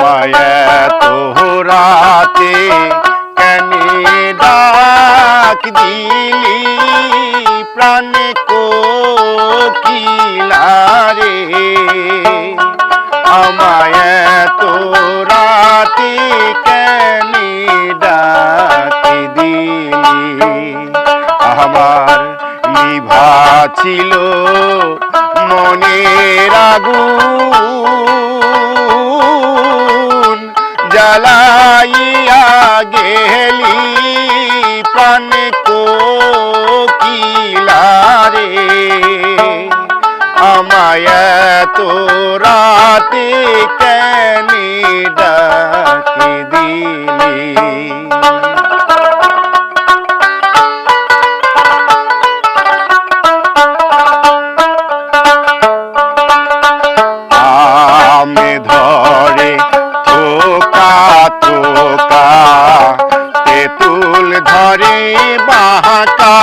আমায় এত রাতে কেন ডাক দিলি? প্রাণ কোকিলারে আমায় এত রাতে কেন ডাক দিলি? আমার লিভা ছিল মনের আগুন। জ্বালাইয়া গেলি প্রাণ কোকিলারে আমায় তো রাতে কেন ডাকে দিলি? আমে ধরে থোকা তেঁতুল ধরে বাহাকা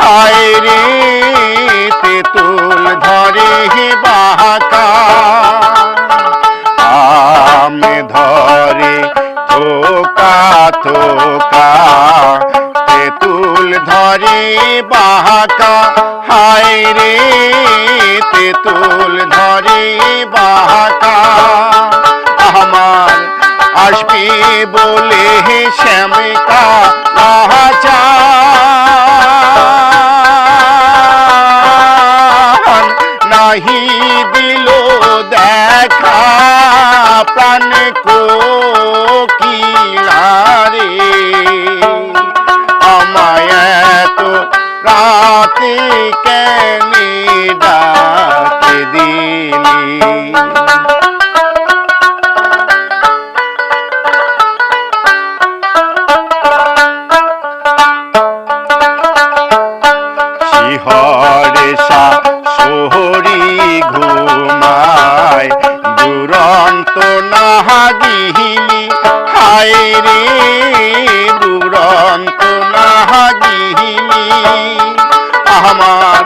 হায় রে তেঁতুল ধরে বাহাকা আমে ধরে থোকা থোকা তেঁতুল ধরে বাহাকা হায় রে তেঁতুল ধরে বাহাকা আসবে বলে শ্যামিকা আহাজান নাহি দিল দেখা প্রাণ কোকিলারে আমায় রাতে কেন ডাকে দিলি? শিহরে সোহরি ঘুমায়। দুরন্ত নাহাগিহিনি হায় রে দুরন্ত নাহাগিহিনি আমার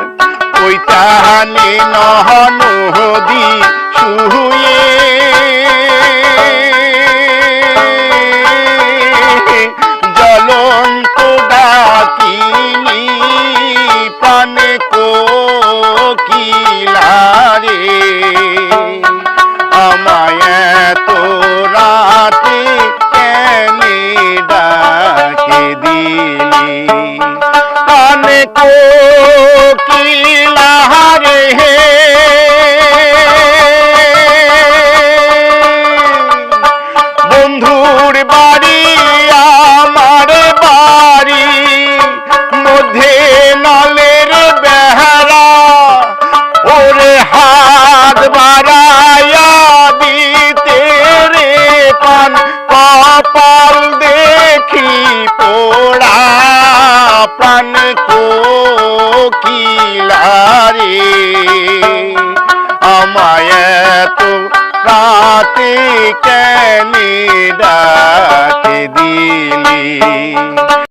ওই তাহানে নহ নদী আমায় তো রাতে কেন ডাকে দিলি? প্রাণ কোকিলারে প্রাণ কোকিলারে আমায় তো রাতে কেন ডাকে দিলি?